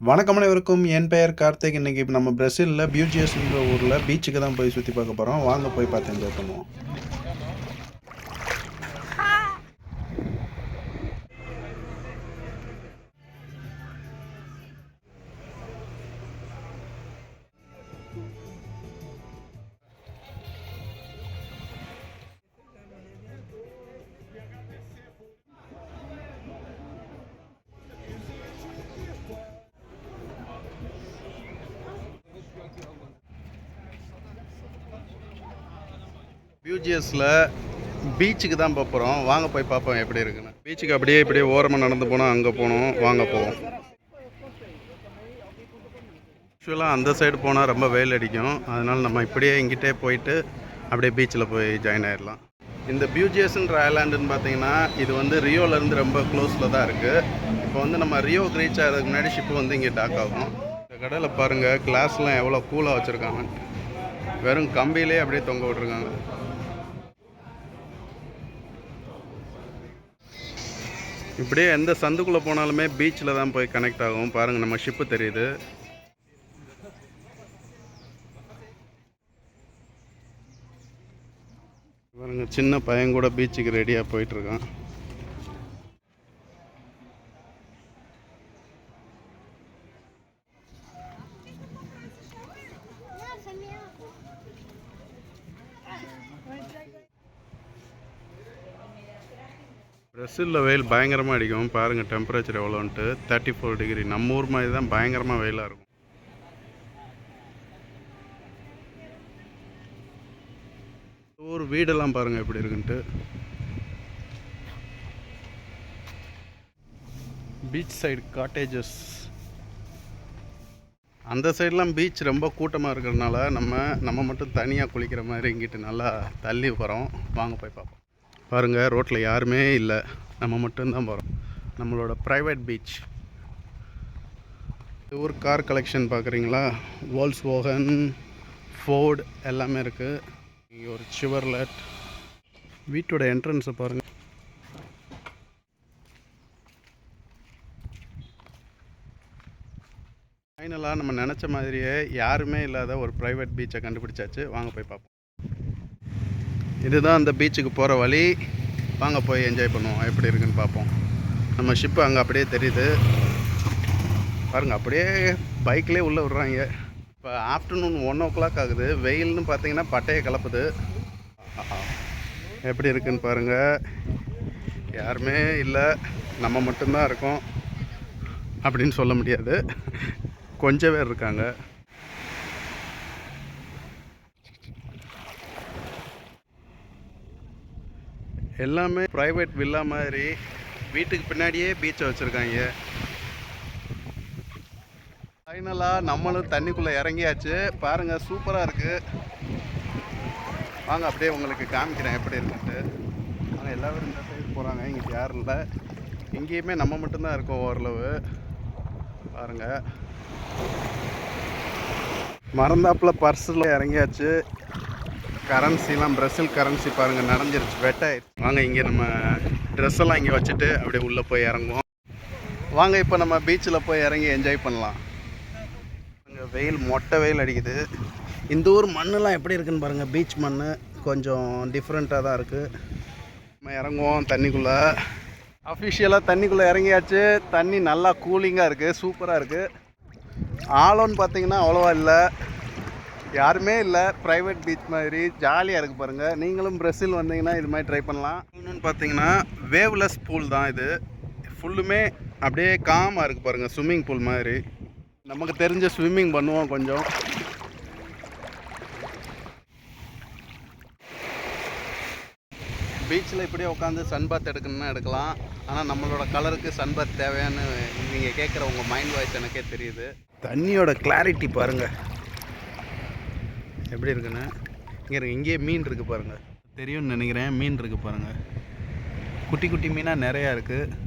வணக்கம் அனைவருக்கும். என் பெயர் கார்த்திக். இன்னைக்கு இப்போ நம்ம பிரசிலில் பியூஜியஸ்ன்ற ஊரில் பீச்சுக்கு தான் போய் சுற்றி பார்க்க போகிறோம் வாங்க போய் பார்த்து என்ஜாய் பண்ணுவோம். பியூஜியஸில் பீச்சுக்கு தான் பார்ப்போம் வாங்க போய் பார்ப்போம் எப்படி இருக்குன்னு. பீச்சுக்கு அப்படியே இப்படியே ஓரமாக நடந்து போனால் அங்கே போனோம். வாங்க போவோம். ஆக்சுவலாக அந்த சைடு போனால் ரொம்ப வெயில் அடிக்கும். அதனால் நம்ம இப்படியே இங்கிட்டே போயிட்டு அப்படியே பீச்சில் போய் ஜாயின் ஆயிடலாம். இந்த பியூஜிஎஸ்ன்ற ஐலாண்டுன்னு பார்த்தீங்கன்னா இது வந்து ரியோலேருந்து ரொம்ப க்ளோஸில் தான் இருக்குது இப்போ வந்து நம்ம ரியோ ரீச் ஆகிறதுக்கு முன்னாடி ஷிப்பு வந்து இங்கே டாக் ஆகும். இந்த கடையில் பாருங்கள் கிளாஸ்லாம் எவ்வளோ கூலாக வச்சுருக்காங்க வெறும் கம்பியிலே அப்படியே தொங்க விட்ருக்காங்க இப்படியே எந்த சந்துக்குள்ளே போனாலுமே பீச்சில் தான் போய் கனெக்ட் ஆகும். பாருங்கள் நம்ம ஷிப்பு தெரியுது. பாருங்கள் சின்ன பையன் கூட பீச்சுக்கு ரெடியாக போயிட்டுருக்கான் பிரசிலில் வெயில் பயங்கரமாக அடிக்கும். பாருங்கள் டெம்பரேச்சர் எவ்வளோன்ட்டு. தேர்ட்டி ஃபோர் டிகிரி நம்ம ஊர் மாதிரி தான் பயங்கரமாக வெயிலாக இருக்கும். ஊர் வீடெல்லாம் பாருங்கள் எப்படி இருக்குன்ட்டு. பீச் சைடு காட்டேஜஸ் அந்த சைட்லாம் பீச் ரொம்ப கூட்டமாக இருக்கிறதுனால நம்ம நம்ம மட்டும் தனியாக குளிக்கிற மாதிரி இங்கிட்டு நல்லா தள்ளி போகிறோம் வாங்க போய் பார்ப்போம். பாருங்கள் ரோட்டில் யாருமே இல்லை. நம்ம மட்டும்தான் போகிறோம் நம்மளோட ப்ரைவேட் பீச் ஒரு கார் கலெக்ஷன் பார்க்குறீங்களா வால்ஸ் ஓகன் ஃபோர்டு எல்லாமே இருக்குது இங்கே ஒரு சிவர்லட் வீட்டோட என்ட்ரன்ஸை பாருங்கள் ஃபைனலாக நம்ம நினச்ச மாதிரியே யாருமே இல்லாத ஒரு ப்ரைவேட் பீச்சை கண்டுபிடிச்சாச்சு. வாங்க போய் பார்ப்போம். இதுதான் அந்த பீச்சுக்கு போகிற வழி. வாங்க போய் என்ஜாய் பண்ணுவோம். எப்படி இருக்குன்னு பார்ப்போம். நம்ம ஷிப்பு அங்கே அப்படியே தெரியுது. பாருங்கள் அப்படியே பைக்லேயே உள்ளே விட்றாங்க. இப்போ ஆஃப்டர்நூன் ஒன் ஓ கிளாக் ஆகுது. வெயில்னு பார்த்தீங்கன்னா பட்டையை கலப்புது. எப்படி இருக்குன்னு பாருங்கள் யாருமே இல்லை. நம்ம மட்டும்தான் இருக்கோம். அப்படின்னு சொல்ல முடியாது. கொஞ்சம் பேர் இருக்காங்க. எல்லாமே ப்ரைவேட் வில்லா மாதிரி. வீட்டுக்கு பின்னாடியே பீச்சை வச்சுருக்காங்க. ஃபைனலாக நம்மளும் தண்ணிக்குள்ளே இறங்கியாச்சு. பாருங்கள் சூப்பராக இருக்குது வாங்க அப்படியே உங்களுக்கு காமிக்கிறேன் எப்படி இருக்குன்ட்டு. வாங்க எல்லோரும் இந்த சைடு போகிறாங்க இங்கே யாரும் இல்லை. இங்கேயுமே நம்ம மட்டும்தான் இருக்கோம் ஓரளவு. பாருங்கள் மறந்தாப்புல பர்ஸில் இறங்கியாச்சு. கரன்சிலாம் பிரசில் கரன்சி பாருங்கள் நடந்துருச்சு வெட்டாயிருச்சு வாங்க இங்கே நம்ம ட்ரெஸ் எல்லாம் இங்கே வச்சுட்டு அப்படியே உள்ளே போய் இறங்குவோம். வாங்க இப்போ நம்ம பீச்சில் போய் இறங்கி என்ஜாய் பண்ணலாம். இங்கே வெயில் மொட்டை வெயில் அடிக்குது. இந்த ஊர் மண்ணெல்லாம் எப்படி இருக்குன்னு பாருங்கள் பீச் மண் கொஞ்சம் டிஃப்ரெண்ட்டாக தான் இருக்குது நம்ம இறங்குவோம் தண்ணிக்குள்ளே. அஃபிஷியலாக தண்ணிக்குள்ளே இறங்கியாச்சு. தண்ணி நல்லா கூலிங்காக இருக்குது சூப்பராக இருக்குது ஆழம்னு பார்த்தீங்கன்னா அவ்வளோவா இல்லை. யாருமே இல்லை. ப்ரைவேட் பீச் மாதிரி ஜாலியாக இருக்குது பாருங்கள் நீங்களும் பிரசில் வந்தீங்கன்னா இது மாதிரி ட்ரை பண்ணலாம். இன்னொன்று பார்த்தீங்கன்னா வேவ்லெஸ் பூல் தான் இது. ஃபுல்லுமே அப்படியே காமாக இருக்குது பாருங்கள் ஸ்விம்மிங் பூல் மாதிரி. நமக்கு தெரிஞ்ச ஸ்விம்மிங் பண்ணுவோம் கொஞ்சம். பீச்சில் இப்படியே உட்காந்து சன்பாத் எடுக்கணும்னா எடுக்கலாம். ஆனால் நம்மளோட கலருக்கு சன்பாத் தேவையான்னு நீங்கள் கேட்குற உங்கள் மைண்ட் வாய்ஸ் எனக்கே தெரியுது. தண்ணியோட கிளாரிட்டி பாருங்கள் எப்படி இருக்குன்னு? இங்கே இருக்கு இங்கேயே மீன் இருக்குது பாருங்கள் தெரியும்னு நினைக்கிறேன் மீன் இருக்குது பாருங்கள் குட்டி குட்டி மீனாக நிறையா இருக்குது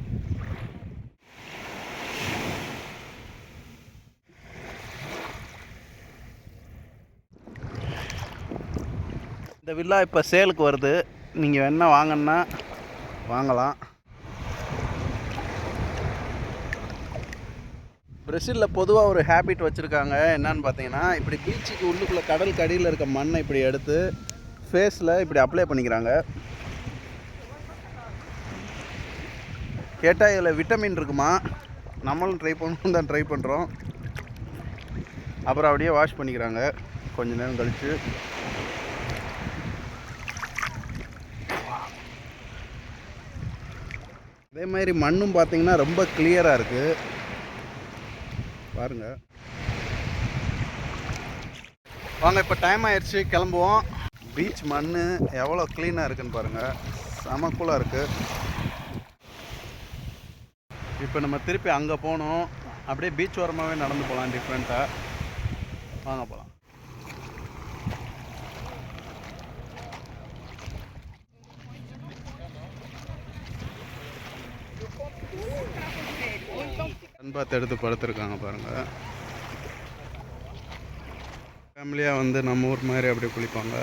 இந்த வில்லா இப்போ சேலுக்கு வருது. நீங்கள் வேணால் வாங்கன்னா வாங்கலாம். பிரசிலில் பொதுவாக ஒரு ஹேபிட் வச்சுருக்காங்க. என்னன்னு பார்த்தீங்கன்னா இப்படி பீச்சுக்கு உள்ளுக்குள்ளே கடல் கடியில் இருக்க மண்ணை இப்படி எடுத்து ஃபேஸில் இப்படி அப்ளை பண்ணிக்கிறாங்க. கேட்டால் இதில் விட்டமின் இருக்குமா? நம்மளும் ட்ரை பண்ணணும் தான் ட்ரை பண்ணுறோம் அப்புறம் அப்படியே வாஷ் பண்ணிக்கிறாங்க. கொஞ்ச நேரம் கழித்து அதே மாதிரி மண்ணும் பார்த்தீங்கன்னா ரொம்ப கிளியராக இருக்குது பாருங்கள் வாங்க இப்போ டைம் ஆயிடுச்சு கிளம்புவோம். பீச் மண் எவ்வளோ க்ளீனாக இருக்குன்னு பாருங்கள் செம கூலாக இருக்குது இப்போ நம்ம திருப்பி அங்கே போகணும். அப்படியே பீச் ஓரமாகவே நடந்து போகலாம் டிஃப்ரெண்ட்டாக வாங்க போகலாம் அன்பாத் எடுத்து படுத்துருக்காங்க பாருங்கள் ஃபேமிலியாக வந்து நம்ம ஊர் மாதிரி அப்படியே குளிப்பாங்க.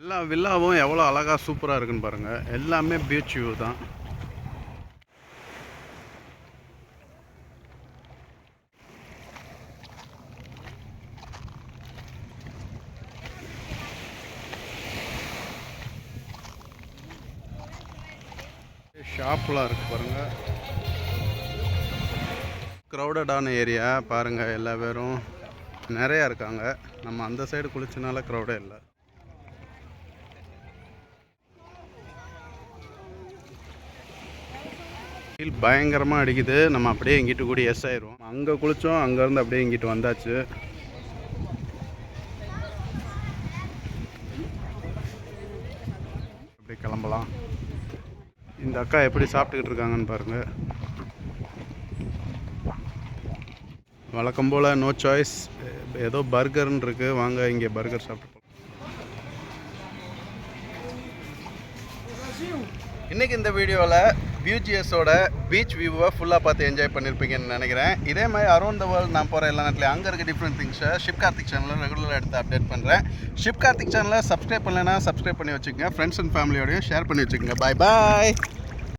எல்லா வில்லாவும் எவ்வளோ அழகாக சூப்பராக இருக்குன்னு பாருங்கள் எல்லாமே பீச் வியூ தான். ஷாப்லாம் இருக்குது பாருங்கள் க்ரௌடடான ஏரியா பாருங்கள் எல்லா பேரும் நிறையா இருக்காங்க. நம்ம அந்த சைடு குளிச்சனால க்ரௌடே இல்லை. வெயில் பயங்கரமாக அடிக்குது. நம்ம அப்படியே இங்கிட்டு கூடி எஸ் ஆயிடுவோம். அங்கே குளித்தோம் அங்கேருந்து அப்படியே இங்கிட்டு வந்தாச்சு. அப்படியே கிளம்பலாம். இந்த அக்கா எப்படி சாப்பிட்டுக்கிட்டு இருக்காங்கன்னு பாருங்கள் வழக்கம் போல் நோ சாய்ஸ் ஏதோ பர்கர்னு இருக்குது வாங்க இங்கே பர்கர் சாப்பிட்டு இன்றைக்கி இன்னைக்கு இந்த வீடியோவில் பியூஜிஎஸோட பீச் வியூவை ஃபுல்லாக பார்த்து என்ஜாய் பண்ணியிருப்பீங்கன்னு நினைக்கிறேன். இதே மாதிரி அரௌண்ட் த வேர்ல்டு நான் போகிற எல்லா நேரத்துலையும் அங்கே இருக்க டிஃப்ரெண்ட் திங்ஸை ஷிப் கார்த்திக் சேனலில் ரெகுலராக எடுத்து அப்டேட் பண்ணுறேன் ஷிப் கார்த்திக் சேனலை சப்ஸ்கிரைப் பண்ணலைன்னா சப்ஸ்கிரைப் பண்ணி வச்சுக்கோங்க. ஃப்ரெண்ட்ஸ் அண்ட் ஃபேமிலியோடையும் ஷேர் பண்ணி வச்சுக்கோங்க. பாய் பாய்